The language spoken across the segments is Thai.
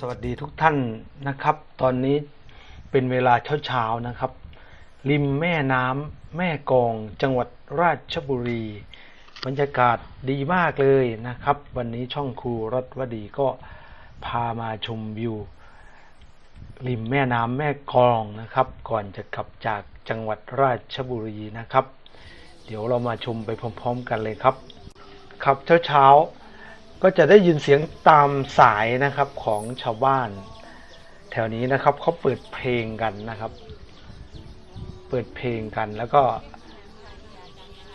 สวัสดีทุกท่านนะครับ ตอนนี้เป็นเวลาเช้าๆนะครับ ริมแม่น้ำแม่กองจังหวัดราชบุรี บรรยากาศดีมากเลยนะครับ วันนี้ช่องครูรัตวดีก็พามาชมวิว ริมแม่น้ำแม่กองนะครับ ก่อนจะกลับจากจังหวัดราชบุรีนะครับ เดี๋ยวเรามาชมไปพร้อม ๆ กันเลยครับ ครับเช้าๆ ก็จะได้ยินเสียงตามสายนะครับของชาวบ้าน แถวนี้นะครับเขาเปิดเพลงกันนะครับ เปิดเพลงกันแล้วก็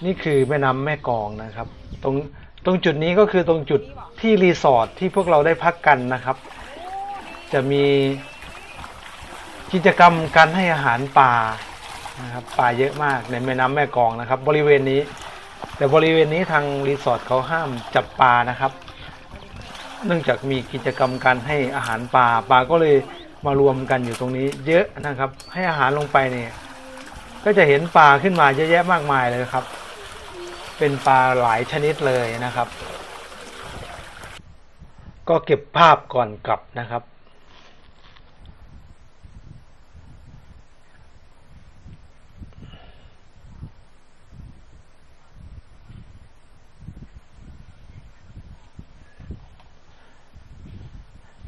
นี่คือแม่น้ำแม่กองนะครับ ตรงตรงจุดนี้ก็คือตรงจุดที่รีสอร์ทที่พวกเราได้พักกันนะครับ จะมีกิจกรรมการให้อาหารปลานะครับปลาเยอะมากในแม่น้ำแม่กองนะครับ บริเวณนี้ แต่บริเวณนี้ทางรีสอร์ทเขาห้ามจับปลานะครับ เนื่องจากมีกิจกรรมการให้อาหารปลาปลาก็เลยมารวมกันอยู่ตรงนี้ เยอะนะครับ ให้อาหารลงไปเนี่ยก็จะเห็นปลาขึ้นมาเยอะแยะมากมายเลยครับ เป็นปลาหลายชนิดเลยนะครับ ก็เก็บภาพก่อนกลับนะครับ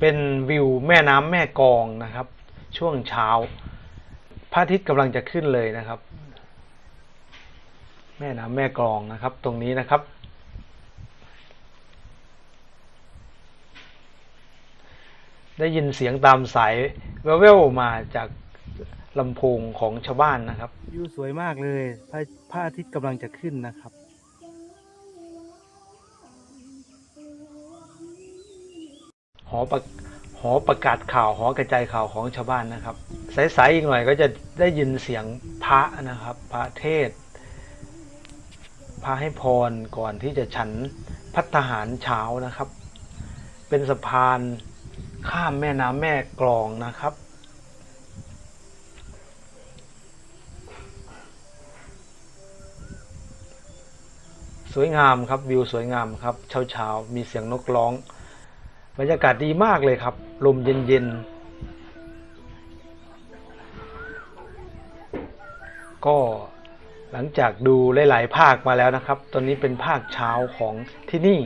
เป็นวิวแม่น้ำแม่กองนะครับ ช่วงเช้าพระอาทิตย์กำลังจะขึ้นเลยนะครับ แม่น้ำแม่กองนะครับ ตรงนี้นะครับ ได้ยินเสียงตามสายแววๆมาจากลำโพงของชาวบ้านนะครับ วิวสวยมากเลยพระพระอาทิตย์กำลังจะขึ้นนะครับ อประหอประกาศข่าวหอกระจายข่าวของชาวบ้านนะครับสายๆอีกหน่อยก็จะได้ยินเสียงพระนะครับ พระเทศ พระให้พรก่อนที่จะฉันพัฒหารเช้านะครับ เป็นสะพานข้ามแม่น้ำแม่กลองนะครับสวยงามครับวิวสวยงามครับเช้าเช้าๆมีเสียงนกร้อง บรรยากาศดีมากเลยครับ ลมเย็นๆ ก็หลังจากดูหลายๆภาคมาแล้วนะครับ ตอนนี้เป็นภาคเช้าของที่นี่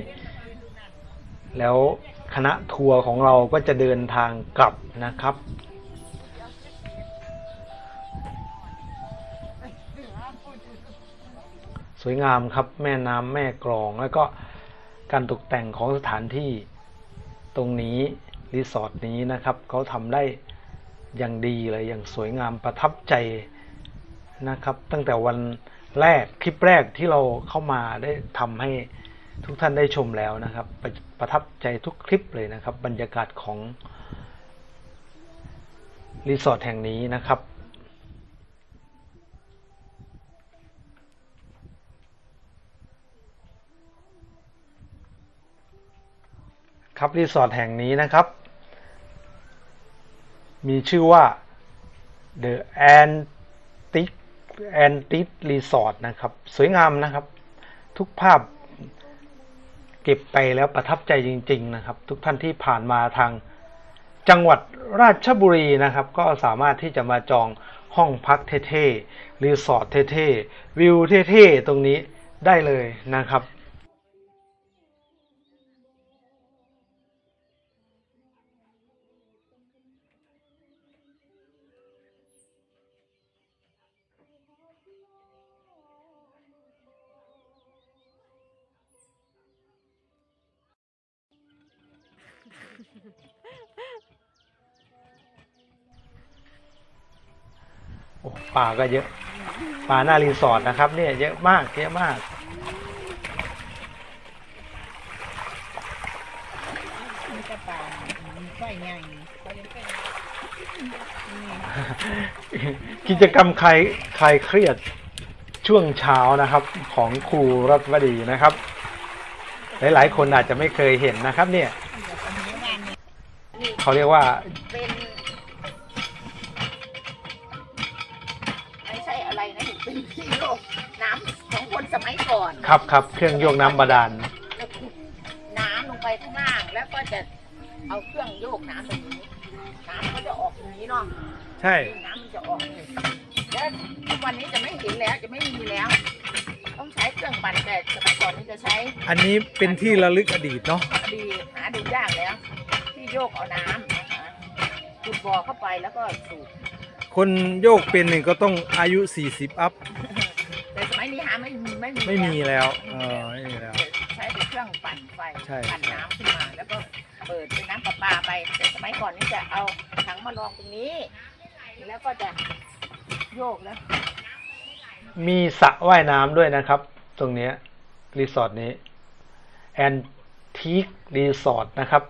แล้วคณะทัวร์ของเราก็จะเดินทางกลับนะครับ สวยงามครับแม่น้ำแม่กลอง แล้วก็การตกแต่งของสถานที่ ตรงนี้รีสอร์ทนี้นะครับเขาทำได้อย่างดีเลยอย่างสวยงามประทับใจนะครับ ตั้งแต่วันแรกคลิปแรกที่เราเข้ามาได้ทำให้ทุกท่านได้ชมแล้วนะครับ ประประทับใจทุกคลิปเลยนะครับ บรรยากาศของรีสอร์ทแห่งนี้นะครับ ครับรีสอร์ทแห่งนี้นะครับ มีชื่อว่า The Antic Antic Resort นะครับ สวยงามนะครับ ทุกภาพเก็บไปแล้วประทับใจจริง ๆ นะครับ ทุกท่านที่ผ่านมาทางจังหวัดราชบุรีนะครับ ก็สามารถที่จะมาจองห้องพักเท่ๆรีสอร์ทเท่ๆวิวเท่ๆตรงนี้ได้เลยนะครับ โอ้ปลาก็เยอะปลาหน้ารีสอร์ทนะครับ เนี่ยเยอะมากเยอะมากมีกระป๋าไฟใหญ่เขาเรียกเป็นกิจกรรมคลายคลายเครียดช่วงเช้านะครับ ของครูรัตวดีนะครับ หลาย ๆ คนอาจจะไม่เคยเห็นนะครับ เนี่ย เดี๋ยวคนนี้งานนี้ เขาเรียกว่าเป็นไม่ใช่อะไรนะเป็นที่โลกน้ำของคนสมัยก่อนครับครับเครื่องโยกน้ำบาดาลแล้วขุดน้ำลงไปข้างล่างแล้วก็จะเอาเครื่องโยกน้ำตรงนี้น้ำก็จะออกอย่างนี้เนาะใช่น้ำมันจะออกนี่แล้วทุกวันนี้จะไม่เห็นแล้วจะไม่มีแล้ว ต้องใช้เครื่องปั่นแต่สมัยก่อนนี่จะใช้ อันนี้เป็นที่ระลึกอดีตเนาะอดีตหาดูยากแล้วที่ โยกเอาน้ำนะคะขุดบ่อเข้าไปแล้วก็สูบคนโยกเป็นหนึ่งก็ต้องอายุ 40 อัพ แต่สมัยนี้หาไม่มีไม่มีไม่มีแล้วแล้ว เออไม่มีแล้ว ใช้เป็นเครื่องปั่นไฟใช่ ปั่นน้ำขึ้นมา แล้วก็เปิดเป็นน้ำประปาไปแต่สมัยก่อนนี่จะเอาถังมารองตรงนี้ แล้วก็จะโยกแล้ว มีสระว่ายน้ำด้วยนะครับ ตรงเนี้ยรีสอร์ทนี้แอนทีครีสอร์ทนะครับ